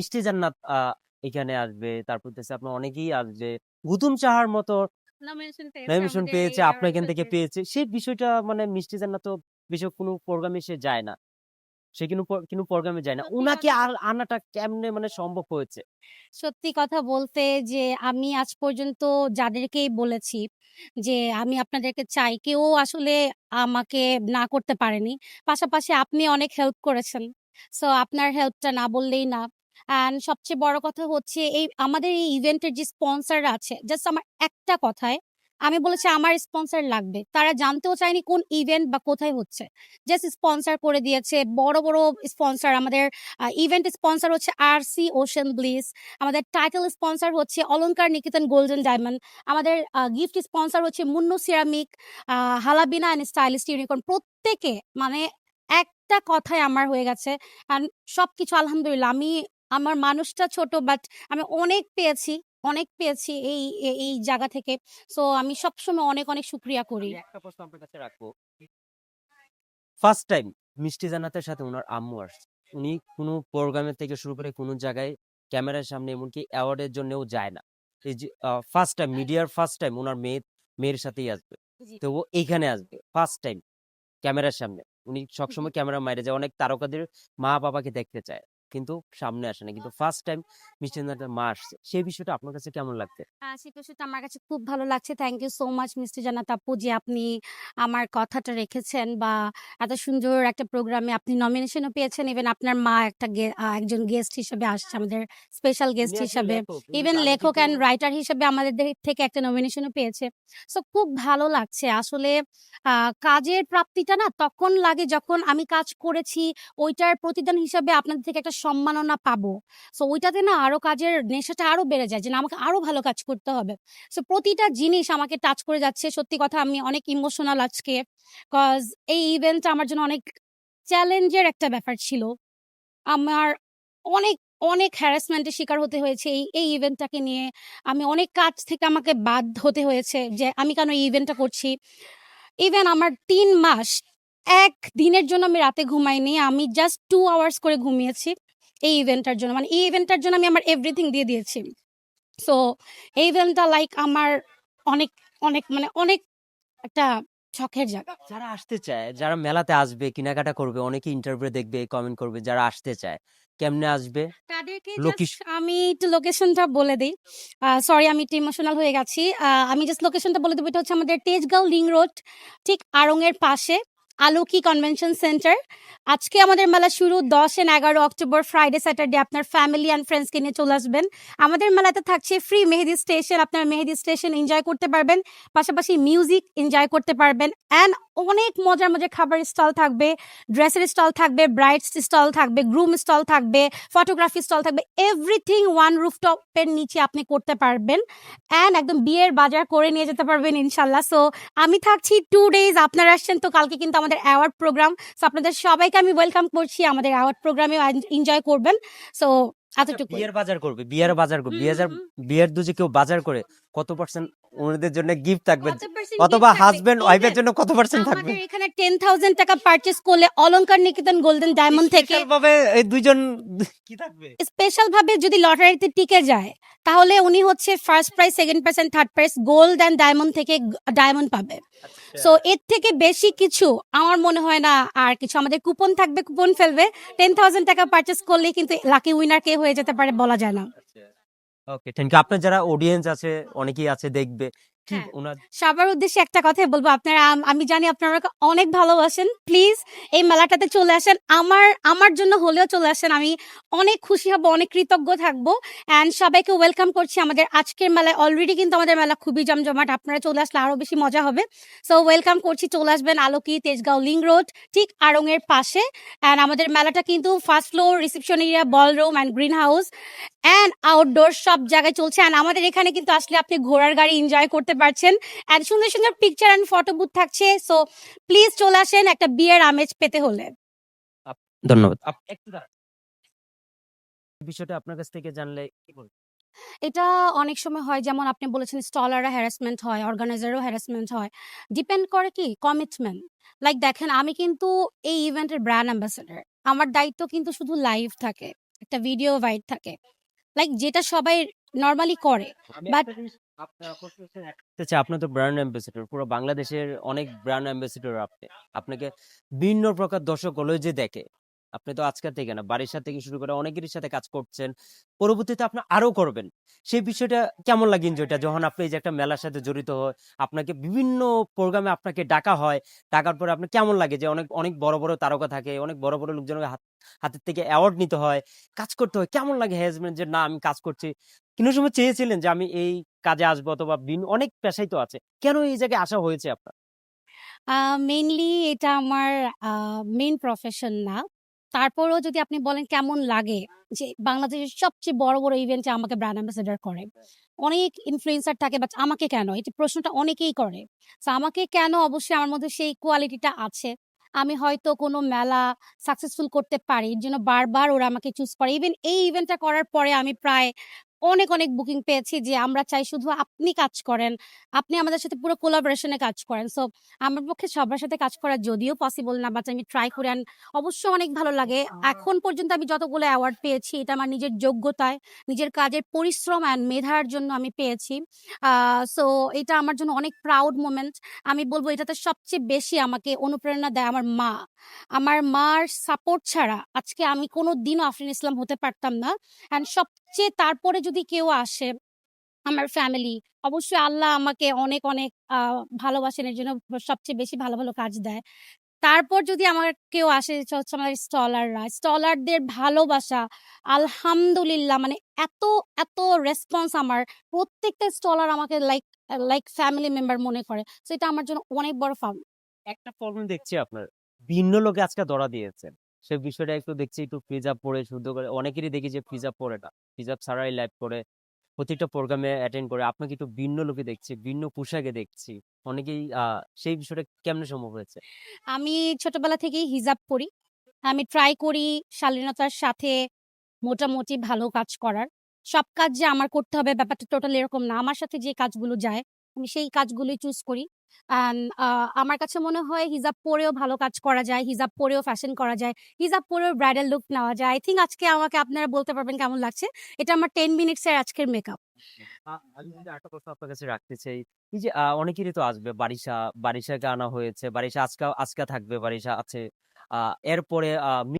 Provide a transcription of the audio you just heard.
মিষ্টি জান্নাত এখানে আসবে। তারপর হচ্ছে আপনার অনেকেই আসবে। গুতুম চাহার মতো নমিনেশন পেয়েছে আপনার এখান থেকে। পেয়েছে। সেই বিষয়টা মানে মিষ্টি জান্নাত তো বিষয় কোনো প্রোগ্রামে সে যায় না। সে কোনো প কোনো প্রোগ্রামে যায় না। সত্যি উনাকে কথা আর আনাটা কেমনে মানে সম্ভব হয়েছে? সত্যি কথা বলতে যে আমি আজ পর্যন্ত যাদেরকেই বলেছি যে আমি আপনাদেরকে চাই, কেউ আসলে আমাকে না করতে পারেনি। পাশাপাশি আপনি অনেক হেল্প করেছেন। সো আপনার হেল্পটা না বললেই না। অ্যান্ড সবচেয়ে বড় কথা হচ্ছে এই আমাদের এই ইভেন্টের যে স্পন্সররা আছে, জাস্ট আমার একটা কথায় আমি বলেছি আমার স্পন্সর লাগবে। তারা জানতেও চায়নি কোন ইভেন্ট বা কোথায় হচ্ছে। জাস্ট স্পন্সর করে দিয়েছে। বড়, বড় স্পন্সর আমাদের ইভেন্ট স্পন্সর হচ্ছে আর সি ওশেন ব্লিস। আমাদের টাইটেল স্পন্সর হচ্ছে অলঙ্কার নিকেতন গোল্ডেন ডায়মন্ড। আমাদের গিফট স্পন্সর হচ্ছে মুন্নু সিরামিক, হালাবিনা অ্যান্ড স্টাইলিস্ট ইউনিকর্ন। প্রত্যেকে মানে একটা কথায় আমার হয়ে গেছে। অ্যান্ড সবকিছু আলহামদুলিল্লাহ আমি আমার মানুষটা ছোট বাট আমি অনেক পেয়েছি, অনেক পেয়েছি এই এই জায়গা থেকে। সো আমি সবসময় অনেক, অনেক শুকরিয়া করি। একটা প্রশ্ন আপনার কাছে রাখব। ফার্স্ট টাইম মিষ্টি জান্নাতের সাথে উনার আম্মু আসছে। উনি কোনো প্রোগ্রামের থেকে শুরু করে কোনো জায়গায় ক্যামেরার সামনে এমনকি অ্যাওয়ার্ডের জন্যও যায় না। এই যে ফার্স্ট টাইম মিডিয়ার ফার্স্ট টাইম ওনার মেয়ে মেয়ের সাথেই আসবে। তো ও এইখানে আসবে। ফার্স্ট টাইম ক্যামেরার সামনে। উনি সবসময় ক্যামেরা মাইরে যায়। অনেক তারকাদের মা-বাবাকে দেখতে চায়। কিন্তু সামনে আসে না। কিন্তু ফার্স্ট টাইম মিষ্টি জান্নাতের মা আসছে। সেই বিষয়টা আপনার কাছে কেমন লাগছে? সেই বিষয়টা আমার কাছে খুব ভালো লাগছে। থ্যাংক ইউ সো মাচ মিষ্টি জান্নাত আপু যে আপনি আমার কথাটা রেখেছেন বা এত সুন্দর একটা প্রোগ্রামে আপনি নমিনেশনও পেয়েছেন। ইভেন আপনার মা একটা একজন গেস্ট হিসেবে আসছে আমাদের স্পেশাল গেস্ট হিসাবে। ইভেন লেখক অ্যান্ড রাইটার হিসেবে আমাদের থেকে একটা নমিনেশনও পেয়েছে। সো খুব ভালো লাগছে। আসলে কাজের প্রাপ্তিটা না তখন লাগে যখন আমি কাজ করেছি, ওইটার প্রতিদান হিসাবে আপনাদের থেকে একটা সম্মাননা পাবো। সো ওইটাতে না আরও কাজের নেশাটা আরও বেড়ে যায় যে না আমাকে আরও ভালো কাজ করতে হবে। সো প্রতিটা জিনিস আমাকে টাচ করে যাচ্ছে। সত্যি কথা আমি অনেক ইমোশনাল আজকে। কজ এই ইভেন্টটা আমার জন্য অনেক চ্যালেঞ্জের একটা ব্যাপার ছিল। আমার অনেক, অনেক হ্যারাসমেন্টের শিকার হতে হয়েছে এই, এই ইভেন্টটাকে নিয়ে। আমি অনেক কাজ থেকে আমাকে বাদ হতে হয়েছে যে আমি কেন এই ইভেন্টটা করছি। ইভেন আমার তিন মাস এক দিনের জন্য আমি রাতে ঘুমাইনি। আমি জাস্ট টু আওয়ার্স করে ঘুমিয়েছি এই ইভেন্টটার জন্য। মানে এই ইভেন্টটার জন্য আমি আমার এভরিথিং দিয়ে দিয়েছি। সো এই ইভেন্টটা লাইক আমার অনেক, অনেক মানে অনেক একটা শখের জায়গা। যারা আসতে চায়, যারা মেলাতে আসবে, কেনাকাটা করবে, অনেকে ইন্টারভিউ দেখবে, কমেন্ট করবে, যারা আসতে চায়, কেমনে আসবে? তাদেরকে আমি একটু লোকেশনটা বলে দেই। সরি আমি একটু ইমোশনাল হয়ে গেছি। আমি জাস্ট লোকেশনটা বলে দেবো এটা হচ্ছে আমাদের তেজগাঁও লিংক রোড ঠিক আড়ং-এর পাশে আলোকি কনভেনশন সেন্টার। আজকে আমাদের মেলা শুরু ১০ এন্ড ১১ অক্টোবর ফ্রাইডে, স্যাটারডে আপনার ফ্যামিলি অ্যান্ড ফ্রেন্ডসকে নিয়ে চলে আসবেন। আমাদের মেলাতে থাকছে ফ্রি মেহেদি স্টেশন। আপনার মেহেদি স্টেশন এনজয় করতে পারবেন। পাশাপাশি মিউজিক এনজয় করতে পারবেন। অ্যান্ড অনেক মজার, মজার খাবারের স্টল থাকবে, ড্রেসের স্টল থাকবে, ব্রাইডস স্টল থাকবে, গ্রুম স্টল থাকবে, ফটোগ্রাফি স্টল থাকবে। এভরিথিং ওয়ান রুফটপের নিচে আপনি করতে পারবেন। অ্যান্ড একদম বিয়ের বাজার করে নিয়ে যেতে পারবেন ইনশাল্লাহ সো আমি থাকছি টু ডেজ আপনারা আসছেন তো কালকে কিন্তু আমাদের অ্যাওয়ার্ড প্রোগ্রাম। সো আপনাদের সবাইকে আমি ওয়েলকাম করছি আমাদের অ্যাওয়ার্ড প্রোগ্রামেও এন এনজয় করবেন। সো আচ্ছা। বিয়ের বাজার করবে, বিয়ের বাজার করবে। বিয়ের। বিয়ের দুজে কেউ বাজার করে কত পার্সেন্ট ওনাদের জন্য গিফট থাকবে? অথবা গিফট থাকবে? হাসব্যান্ড ওয়াইফ এর ইভেন জন্য কত পার্সেন্ট থাকবে? এখানে 10,000 টাকা পারচেজ করলে অলংকার নিকেতন গোল্ডেন ডায়মন্ড থেকে ভাবে এই ২ জন কি থাকবে? স্পেশাল ভাবে যদি লটারিতে টিকে যায়, তাহলে উনি হচ্ছে first prize, second prize third prize gold and diamond থেকে ডায়মন্ড পাবে। আচ্ছা। সো এর থেকে বেশি কিছু আমার মনে হয় না আর কিছু। আমাদের কুপন থাকবে, কুপন ফেলবে। 10,000 টাকা পারচেজ করলে কিন্তু লাকি উইনার কে হয়ে যেতে পারে বলা যায় না। Okay, thank you. আপনার যারা অডিয়েন্স আছে, অনেকেই আছে দেখবে। কি হ্যাঁ। সবার উদ্দেশ্যে একটা কথাই বলব। আপনারা আমি জানি আপনারা অনেক ভালোবাসেন। প্লিজ এই মেলাটাতে চলে আসেন। আমার আমার জন্য হলেও চলে আসেন। আমি অনেক খুশি হব, অনেক কৃতজ্ঞ থাকব। অ্যান্ড সবাইকে ওয়েলকাম করছি আমাদের আজকের মেলায়। অলরেডি কিন্তু আমাদের মেলা খুবই জমজমাট। আপনারা চলে আসলে আরও বেশি মজা হবে। সো ওয়েলকাম করছি। চলে আসবেন আলোকি, তেজগাঁও লিং রোড ঠিক আড়ং-এর পাশে। অ্যান্ড আমাদের মেলাটা কিন্তু first floor, reception area, ballroom and green house and outdoor সব জায়গায় চলছে। অ্যান্ড আমাদের এখানে কিন্তু আসলে আপনি ঘোড়ার গাড়ি এনজয় করতে পারছেন। অ্যান্ড সুন্দর, সুন্দর পিকচার অ্যান্ড ফটো বুথ থাকছে। সো প্লিজ চলে আসেন একটা বিয়ের আমেজ পেতে হলে। ধন্যবাদ। একটু দাঁড়ান। বিষয়টা আপনার কাছ থেকে জানলে কি বলবেন? এটা অনেক সময় হয় যেমন আপনি বলেছেন স্টলাররা হ্যারাসমেন্ট হয়, অর্গানাইজারও হ্যারাসমেন্ট হয়। ডিপেন্ড করে কি কমিটমেন্ট। লাইক দেখেন আমি কিন্তু এই ইভেন্টের ব্র্যান্ড অ্যাম্বাসেডর। আমার দায়িত্ব কিন্তু শুধু লাইভ থাকে। একটা ভিডিও ভাইড থাকে লাইক যেটা সবাই নর্মালি করে বাট আপনার তো ব্র্যান্ড অ্যাম্বাসেডর পুরো বাংলাদেশের অনেক ব্র্যান্ড অ্যাম্বাসেডর আপনি। আপনাকে বিভিন্ন প্রকার দর্শক হলো যে দেখে। আপনি তো আজকের থেকে না, বাড়ির থেকে শুরু করে অনেকের সাথে কাজ করছেন। পরবর্তীতে আপনি আরও করবেন। সেই বিষয়টা কেমন লাগে এনজয়টা যখন আপনি যে একটা মেলার সাথে জড়িত হয়, আপনাকে বিভিন্ন প্রোগ্রামে আপনাকে ডাকা হয়, ডাকার পরে আপনার কেমন লাগে যে অনেক অনেক বড় বড় তারকা থাকে, অনেক বড় বড় লোকজনের হাত, হাতের থেকে অ্যাওয়ার্ড নিতে হয়, কাজ করতে হয়, কেমন লাগে হ্যাজমেন্ট যে, না, আমি কাজ করছি কোনো সময় চেয়েছিলেন যে, আমি এই কাজে আসব অথবা ভিন্ন অনেক পেশাই তো আছে। কেন এই জায়গায় আসা হয়েছে আপনার? মেইনলি এটা আমার মেইন প্রফেশন না। তারপরেও যদি আপনি বলেন কেমন লাগে যে বাংলাদেশের সবচেয়ে বড় বড় ইভেন্টে আমাকে ব্র্যান্ড অ্যাম্বাসেডার করে? অনেক ইনফ্লুয়েন্সার থাকে বাট আমাকে কেন? এটি প্রশ্নটা অনেকেই করে। তো আমাকে কেন অবশ্যই আমার মধ্যে সেই কোয়ালিটিটা আছে? আমি হয়তো কোনো মেলা সাকসেসফুল করতে পারি, এর জন্য বারবার ওরা আমাকে চুজ করে। ইভেন এই ইভেন্টটা করার পরে আমি প্রায় অনেক অনেক বুকিং পেয়েছি যে আমরা চাই শুধু আপনি কাজ করেন। আপনি আমাদের সাথে পুরো কোলাবোরেশনে কাজ করেন। সো আমার পক্ষে সবার সাথে কাজ করা যদিও পসিবল না বাট আমি ট্রাই করি and অবশ্যই অনেক ভালো লাগে। এখন পর্যন্ত আমি যতগুলো অ্যাওয়ার্ড পেয়েছি এটা আমার নিজের যোগ্যতায় নিজের কাজের পরিশ্রম অ্যান্ড মেধার জন্য আমি পেয়েছি। সো এটা আমার জন্য অনেক প্রাউড মোমেন্ট আমি বলব এটাতে সবচেয়ে বেশি আমাকে অনুপ্রেরণা দেয় আমার মা। আমার মার সাপোর্ট ছাড়া আজকে আমি কোনো দিনও আফরিন ইসলাম হতে পারতাম না। অ্যান্ড সবচেয়ে তারপরে যদি কেউ আসে আমার ফ্যামিলি অবশ্যই আল্লাহ আমাকে অনেক অনেক ভালোবাসেন। এর জন্য সবচেয়ে বেশি ভালো ভালো কাজ দেয়। তারপর যদি আমার কেউ আসে হচ্ছে আমাদের স্টলাররা স্টলারদের ভালোবাসা, আলহামদুলিল্লাহ মানে এত এত রেসপন্স আমার। প্রত্যেকটা স্টলার আমাকে লাইক লাইক ফ্যামিলি মেম্বার মনে করে। তো এটা আমার জন্য অনেক বড় ফার্ম একটা প্রবলেম দেখছি আপনার। ভিন্ন লোকে আজকে ধরা দিয়েছেন। সেই বিষয়টা একটু দেখছি, একটু ফ্রিজ আপ পরে শুদ্ধ করে। অনেকেরই দেখি যে ফ্রিজ আপ পরে না। ফ্রিজ আপ ছাড়াই লাইভ করে, প্রত্যেকটা প্রোগ্রামে অ্যাটেন্ড করে। আপনাকে একটু ভিন্ন লোকে দেখছি, ভিন্ন পোশাকে দেখছি। অনেকেই সেই বিষয়টা কেমনে সম্ভব হয়েছে? আমি ছোটবেলা থেকেই হিজাব পরি। আমি ট্রাই করি শালীনতার সাথে মোটামুটি ভালো কাজ করার। সব কাজ যে আমার করতে হবে ব্যাপারটা টোটাল এরকম না। আমার সাথে যে কাজগুলো যায়, আমি সেই কাজগুলোই চুজ করি। আমার কাছে মনে হয় হিজাব পরেও ভালো কাজ করা যায়, হিজাব পরেও ফ্যাশন করা যায়, হিজাব পরেও ব্রাইডাল লুক নেওয়া যায়। আই থিঙ্ক আজকে আমাকে আপনারা বলতে পারবেন কেমন লাগছে। এটা আমার টেন মিনিটসের আজকের মেকআপ যদি প্রশ্ন আপনার কাছে রাখতে চাই। এই যে অনেকেরই তো আসবে, বারিশা, বারিশাকে আনা হয়েছে, বারিশা আজকা আজকা থাকবে, বারিশা আছে। এরপরে